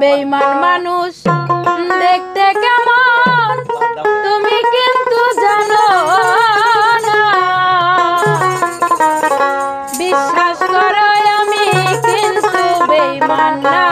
বেইমান মানুষ দেখতে কেমন? তুমি কিন্তু জানো বিশ্বাস করো আমি কিন্তু বেইমান না।